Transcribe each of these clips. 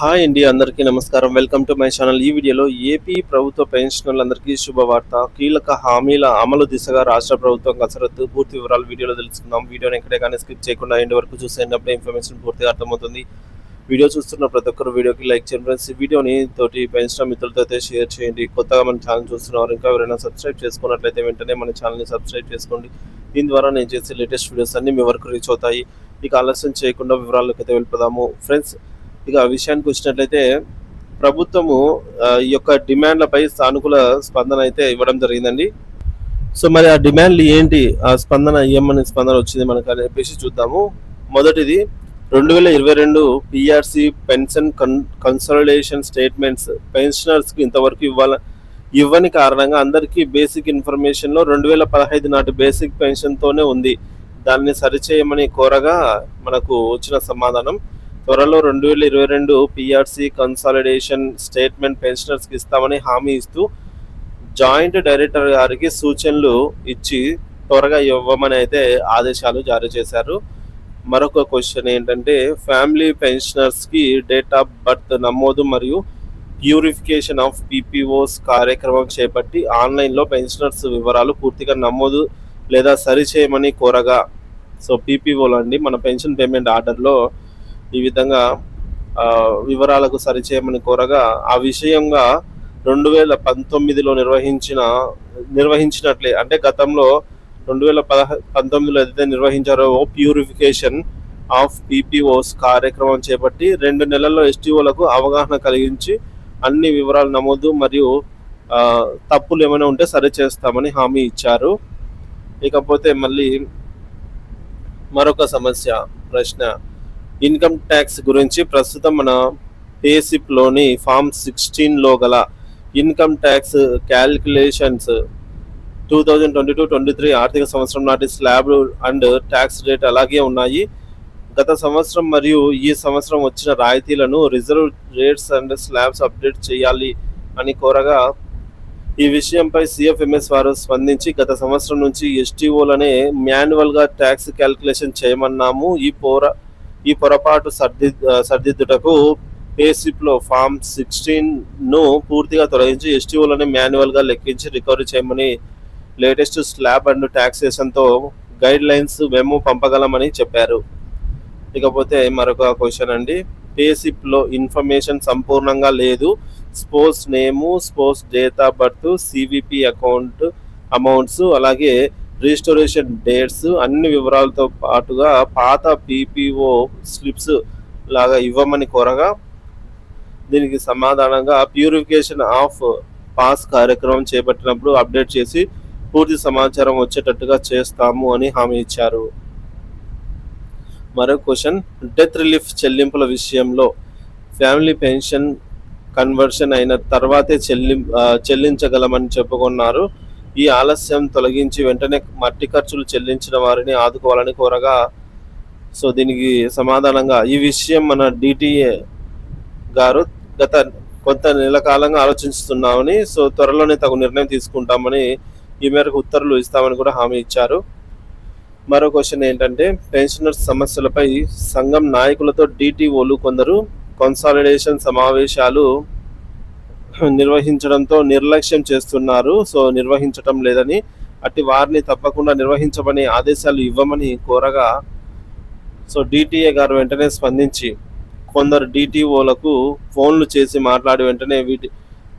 Hi అండి అందరికీ నమస్కారం. Welcome to my channel. ఈ వీడియోలో ఏపీ ప్రభుత్వ పెన్షనర్లందరికీ శుభవార్త. కీలక హామీల అమలు దిశగా రాష్ట్ర ప్రభుత్వం కసరత్తు. పూర్తి వివరాలు వీడియోలో తెలుసుకుందాం. వీడియోని ఎక్కడే కానీ స్కిప్ చేయకుండా ఎండ్ వరకు చూసేటప్పుడు ఇన్ఫర్మేషన్ పూర్తిగా అర్థమవుతుంది. వీడియో చూస్తున్న ప్రతి ఒక్కరు వీడియోకి లైక్ చేయండి ఫ్రెండ్స్. ఈ వీడియోని తోటి పెన్షన్ మిత్రులతో అయితే షేర్ చేయండి. కొత్తగా మన ఛానల్ చూస్తున్నారు ఇంకా ఎవరైనా సబ్స్క్రైబ్ చేసుకున్నట్లయితే వెంటనే మన ఛానల్ని సబ్స్క్రైబ్ చేసుకోండి. దీని ద్వారా నేను చేసే లేటెస్ట్ వీడియోస్ అన్ని మీ వరకు రీచ్ అవుతాయి. ఇక ఆలస్యం చేయకుండా వివరాలకు అయితే వెళ్ళిపోదాము. ఫ్రెండ్స్ ఇక ఆ విషయానికి వచ్చినట్లయితే ప్రభుత్వము ఈ యొక్క డిమాండ్లపై సానుకూల స్పందన అయితే ఇవ్వడం జరిగిందండి. సో మరి ఆ డిమాండ్లు ఏంటి? ఆ స్పందన ఏమని స్పందన వచ్చింది మనకు అని చెప్పేసి చూద్దాము. మొదటిది రెండు వేల ఇరవై రెండు PRC pension con consultation statements పెన్షనర్స్కి ఇంతవరకు ఇవ్వాల ఇవ్వని కారణంగా అందరికీ బేసిక్ ఇన్ఫర్మేషన్లో రెండు వేల పదహైదు నాటి బేసిక్ పెన్షన్తోనే ఉంది. దాన్ని సరిచేయమని కోరగా మనకు వచ్చిన సమాధానం. త్వరలో రెండు వేల ఇరవై రెండు పిఆర్సీ కన్సాలిడేషన్ స్టేట్మెంట్ పెన్షనర్స్కి ఇస్తామని హామీ ఇస్తూ జాయింట్ డైరెక్టర్ గారికి సూచనలు ఇచ్చి త్వరగా ఇవ్వమని అయితే ఆదేశాలు జారీ చేశారు. మరొక క్వశ్చన్ ఏంటంటే ఫ్యామిలీ పెన్షనర్స్కి డేట్ ఆఫ్ బర్త్ నమోదు మరియు ప్యూరిఫికేషన్ ఆఫ్ పీపీఓస్ కార్యక్రమం చేపట్టి ఆన్లైన్లో పెన్షనర్స్ వివరాలు పూర్తిగా నమోదు లేదా సరిచేయమని కోరగా. సో పీపీఓలు అండి. మన పెన్షన్ పేమెంట్ ఆర్డర్లో ఈ విధంగా వివరాలకు సరిచేయమని కోరగా ఆ విషయంగా రెండు వేల పంతొమ్మిదిలో నిర్వహించిన నిర్వహించినట్లే అంటే గతంలో రెండు వేల పదహ పంతొమ్మిదిలో ఏదైతే నిర్వహించారో ప్యూరిఫికేషన్ ఆఫ్ పీపీఓస్ కార్యక్రమం చేపట్టి రెండు నెలల్లో ఎస్టీఓలకు అవగాహన కలిగించి అన్ని వివరాలు నమోదు మరియు తప్పులు ఏమైనా ఉంటే సరిచేస్తామని హామీ ఇచ్చారు. ఇకపోతే మళ్ళీ మరొక సమస్య ప్రశ్న. ఇన్కమ్ ట్యాక్స్ గురించి ప్రస్తుతం మన పేసిప్లోని ఫామ్ సిక్స్టీన్లో గల income tax calculations two thousand twenty two twenty three ఆర్థిక సంవత్సరం నాటి స్లాబ్ అండ్ ట్యాక్స్ రేట్ అలాగే ఉన్నాయి. గత సంవత్సరం మరియు ఈ సంవత్సరం వచ్చిన రాయితీలను reserve rates and slabs update చేయాలి అని కోరగా ఈ విషయంపై సిఎఫ్ఎంఎస్ వారు స్పందించి గత సంవత్సరం నుంచి ఎస్టీఓలనే మాన్యువల్గా ట్యాక్స్ క్యాల్కులేషన్ చేయమన్నాము. ఈ పోరా ఈ పొరపాటు సర్ది సర్దిద్దుటకు పేసిప్లో ఫామ్ సిక్స్టీన్ను పూర్తిగా తొలగించి ఎస్టీఓలని మాన్యువల్గా లెక్కించి రికవరీ చేయమని లేటెస్ట్ స్లాబ్ అండ్ ట్యాక్సేషన్తో గైడ్ లైన్స్ మేము పంపగలమని చెప్పారు. ఇకపోతే మరొక క్వశ్చన్ అండి. పేసిప్లో ఇన్ఫర్మేషన్ సంపూర్ణంగా లేదు. Sports name sports date of birth CVP account amounts అలాగే రిజిస్టరేషన్ డేట్స్ అన్ని వివరాలతో పాటుగా పాత పీపీఓ స్లిప్స్ లాగా ఇవ్వమని కోరగా దీనికి సమాధానంగా ప్యూరిఫికేషన్ ఆఫ్ పాస్ కార్యక్రమం చేపట్టినప్పుడు అప్డేట్ చేసి పూర్తి సమాచారం వచ్చేటట్టుగా చేస్తాము అని హామీ ఇచ్చారు. మరో క్వశ్చన్ డెత్ రిలీఫ్ చెల్లింపుల విషయంలో ఫ్యామిలీ పెన్షన్ కన్వర్షన్ అయిన తర్వాతే చెల్లి చెల్లించగలమని చెప్పుకున్నారు. ఈ ఆలస్యం తొలగించి వెంటనే మట్టి ఖర్చులు చెల్లించిన వారిని ఆదుకోవాలని కోరగా సో దీనికి సమాధానంగా ఈ విషయం మన డిటిఏ గారు గత కొంత నెల కాలంగా ఆలోచిస్తున్నామని సో త్వరలోనే తగు నిర్ణయం తీసుకుంటామని ఈ మేరకు ఉత్తర్వులు ఇస్తామని కూడా హామీ ఇచ్చారు. మరో క్వశ్చన్ ఏంటంటే పెన్షనర్స్ సమస్యలపై సంఘం నాయకులతో డిటిఓలు కొందరు కన్సాలిడేషన్ సమావేశాలు నిర్వహించడంతో నిర్లక్ష్యం చేస్తున్నారు. సో నిర్వహించటం లేదని అట్టి వారిని తప్పకుండా నిర్వహించమని ఆదేశాలు ఇవ్వమని కోరగా సో డిటిఏ గారు వెంటనే స్పందించి కొందరు డిటిఓలకు ఫోన్లు చేసి మాట్లాడి వెంటనే వీటి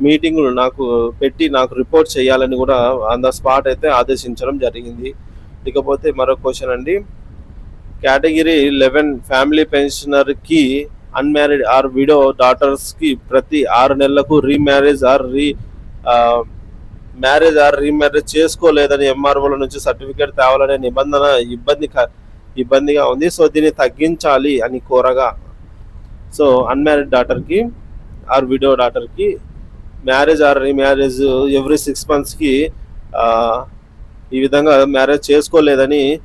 మీటింగులు నాకు పెట్టి నాకు రిపోర్ట్ చేయాలని కూడా ఆన్ ద స్పాట్ అయితే ఆదేశించడం జరిగింది. ఇకపోతే మరో క్వశ్చన్ అండి. కేటగిరీ లెవెన్ ఫ్యామిలీ పెన్షనర్కి అన్మ్యారీడ్ ఆర్ విడో డాటర్స్కి ప్రతి ఆరు నెలలకు remarriage or remarriage or remarriage చేసుకోలేదని ఎంఆర్ఓల నుంచి సర్టిఫికేట్ తేవాలనే నిబంధన ఇబ్బంది ఇబ్బందిగా ఉంది. సో దీన్ని తగ్గించాలి అని కోరగా. సో అన్మ్యారీడ్ డాటర్కి or widow డాటర్కి marriage or remarriage every six మంత్స్కి ఈ విధంగా మ్యారేజ్ చేసుకోలేదని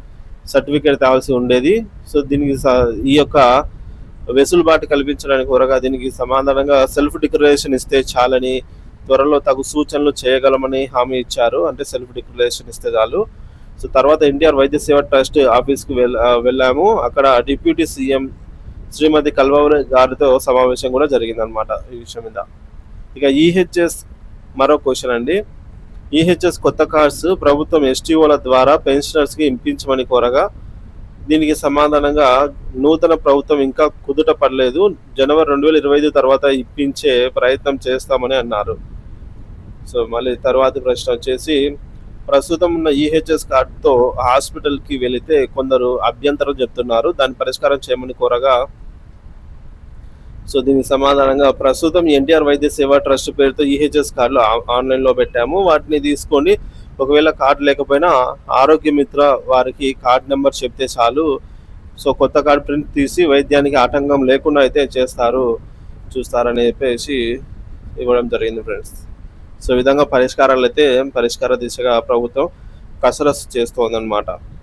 సర్టిఫికేట్ తేవాల్సి ఉండేది. సో దీనికి స- ఈ యొక్క వెసులుబాటు కల్పించడానికి కోరగా దీనికి సమాధానంగా సెల్ఫ్ డిక్లరేషన్ ఇస్తే చాలని త్వరలో తగు సూచనలు చేయగలమని హామీ ఇచ్చారు. అంటే సెల్ఫ్ డిక్లరేషన్ ఇస్తే చాలు. సో తర్వాత ఎన్టీఆర్ వైద్య సేవ ట్రస్ట్ ఆఫీస్కి వెళ్ వెళ్ళాము. అక్కడ డిప్యూటీ సీఎం శ్రీమతి కల్వవరి గారితో సమావేశం కూడా జరిగిందనమాట ఈ విషయం మీద. ఇక ఈహెచ్ఎస్ మరో క్వశ్చన్ అండి. ఈహెచ్ఎస్ కొత్త కార్డ్స్ ప్రభుత్వం ఎస్టీఓల ద్వారా పెన్షనర్స్కి ఇంపించమని కోరగా దీనికి సమాధానంగా నూతన ప్రభుత్వం ఇంకా కుదుట పడలేదు. జనవరి రెండు వేల ఇరవై ఐదు తర్వాత ఇప్పించే ప్రయత్నం చేస్తామని అన్నారు. సో మళ్ళీ తర్వాతి ప్రశ్న వచ్చేసి ప్రస్తుతం ఉన్న ఈహెచ్ఎస్ కార్డుతో హాస్పిటల్కి వెళితే కొందరు అభ్యంతరం చెప్తున్నారు. దాని పరిష్కారం చేయమని కోరగా సో దీనికి సమాధానంగా ప్రస్తుతం ఎన్టీఆర్ వైద్య సేవా ట్రస్ట్ పేరుతో ఈహెచ్ఎస్ కార్డులు ఆన్లైన్లో పెట్టాము. వాటిని తీసుకొని ఒకవేళ కార్డు లేకపోయినా ఆరోగ్య మిత్ర వారికి కార్డ్ నెంబర్ చెప్తే చాలు. సో కొత్త కార్డు ప్రింట్ తీసి వైద్యానికి ఆటంకం లేకుండా అయితే చేస్తారు చూస్తారని చెప్పేసి ఇవ్వడం జరిగింది ఫ్రెండ్స్. సో విధంగా పరిష్కారాలు అయితే పరిష్కార దిశగా ప్రభుత్వం కసరత్తు చేస్తోందనమాట